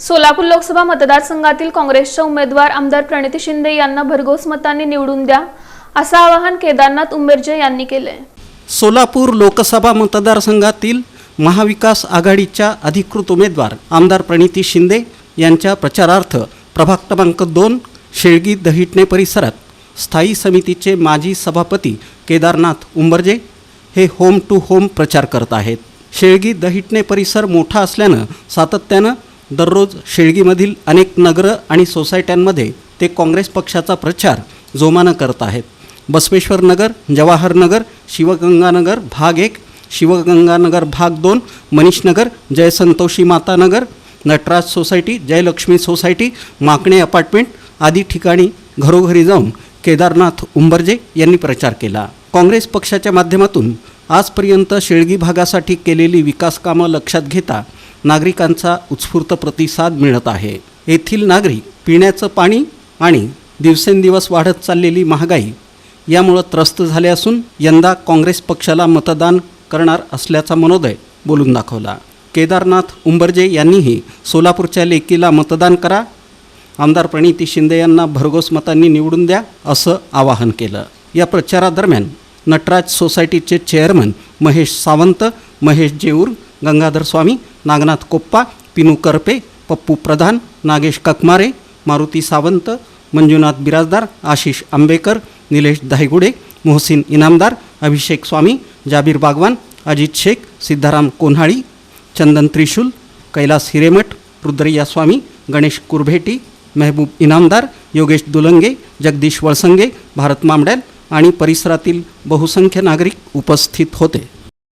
सोलापूर लोकसभा मतदारसंघातील काँग्रेसच्या उमेदवार आमदार प्रणिती शिंदे यांना भरघोस मतांनी निवडून द्या असं आवाहन केदारनाथ उंबेरजे यांनी केले सोलापूर लोकसभा मतदारसंघातील महाविकास आघाडीच्या अधिकृत उमेदवार आमदार प्रणिती शिंदे यांच्या प्रचारार्थ प्रभाग क्रमांक दोन शेळगी दहिटणे परिसरात स्थायी समितीचे माजी सभापती केदारनाथ उंबरजे हे होम टू होम प्रचार करत आहेत. शेळगी दहिटणे परिसर मोठा असल्यानं सातत्यानं दररोज शेळगीमधील अनेक नगरं आणि सोसायट्यांमध्ये ते काँग्रेस पक्षाचा प्रचार जोमानं करत आहेत. बसवेश्वर नगर जवाहर नगर शिवगंगानगर भाग एक शिवगंगानगर भाग दोन Manishnagar Jaysantoshi Matanagar Nataraj society Jaylakshmi society Makane apartment आदी ठिकाणी घरोघरी जाऊन केदारनाथ उंबरजे यांनी प्रचार केला. काँग्रेस पक्षाच्या माध्यमातून आजपर्यंत शेळगी भागासाठी केलेली विकासकामं लक्षात घेता नागरिकांचा उत्स्फूर्त प्रतिसाद मिळत आहे. येथील नागरिक पिण्याचं पाणी आणि दिवसेंदिवस वाढत चाललेली महागाई यामुळं त्रस्त झाले असून यंदा काँग्रेस पक्षाला मतदान करणार असल्याचा मनोदय बोलून दाखवला. केदारनाथ उंबरजे यांनीही सोलापूरच्या लेकीला मतदान करा. आमदार प्रणिती शिंदे यांना भरघोस मतांनी निवडून द्या असं आवाहन केलं. या प्रचारादरम्यान नटराज सोसायटीचे चेअरमन महेश सावंत महेश जेऊर गंगाधर स्वामी नागनाथ कोप्पा पिनू करपे पप्पू प्रधान नागेश ककमारे मारुती सावंत मंजुनाथ बिराजदार आशिष आंबेकर निलेश दहिगुडे मोहसिन इनामदार अभिषेक स्वामी जाबीर बागवान अजित शेख सिद्धाराम कोन्हाळी चंदन त्रिशूल कैलास हिरेमठ रुद्रय्या स्वामी गणेश कुरभेटी मेहबूब इनामदार योगेश दुलंगे जगदीश वळसंगे भारत मामड्याल आणि परिसरातील बहुसंख्य नागरिक उपस्थित होते.